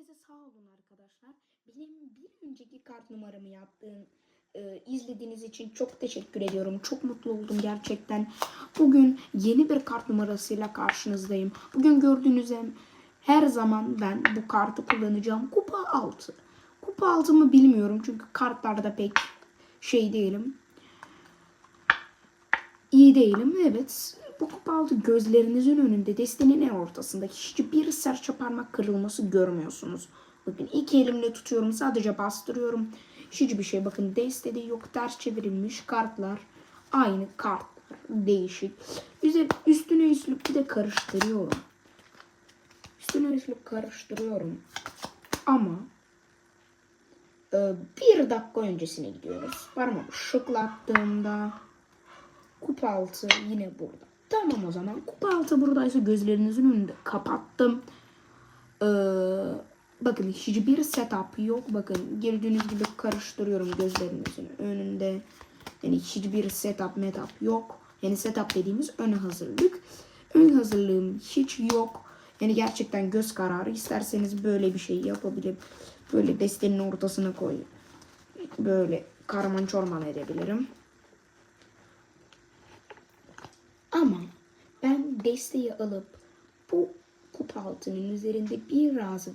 Herkese sağ olun arkadaşlar. Benim bir önceki kart numaramı yaptığım e, izlediğiniz için çok teşekkür ediyorum. Çok mutlu oldum gerçekten. Bugün yeni bir kart numarasıyla karşınızdayım. Bugün gördüğünüz em- her zaman ben bu kartı kullanacağım. Kupa 6. Kupa 6 mı bilmiyorum çünkü kartlarda pek şey değilim. İyi değilim. Evet. Bu kupa gözlerinizin önünde destenin en ortasında hiçbir serçe parmak kırılması görmüyorsunuz. Bakın iki elimle tutuyorum. Sadece bastırıyorum. Hiçbir şey bakın destede yok. Ters çevrilmiş kartlar. Aynı kartlar. Değişik. Üstüne üstlük bir de karıştırıyorum. Üstüne üstlük karıştırıyorum. Ama e, bir dakika öncesine gidiyoruz. Parmağımı şıklattığımda Kupa altı yine burada. Tamam o zaman. Kupa altı buradaysa gözlerinizin önünde kapattım. Ee, bakın hiçbir setup yok. Bakın gördüğünüz gibi karıştırıyorum gözlerinizin önünde. Yani hiçbir setup metup yok. Yani setup dediğimiz ön hazırlık. Ön hazırlığım hiç yok. Yani gerçekten göz kararı. İsterseniz böyle bir şey yapabilirim. Böyle destenin ortasına koy. Böyle karman çorman edebilirim. Ama ben desteği alıp bu kupa altının üzerinde biraz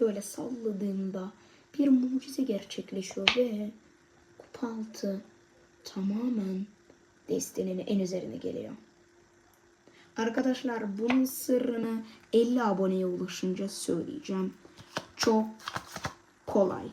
böyle salladığımda bir mucize gerçekleşiyor ve kupa altı tamamen destenin en üzerine geliyor. Arkadaşlar bunun sırrını 50 aboneye ulaşınca söyleyeceğim. Çok kolay.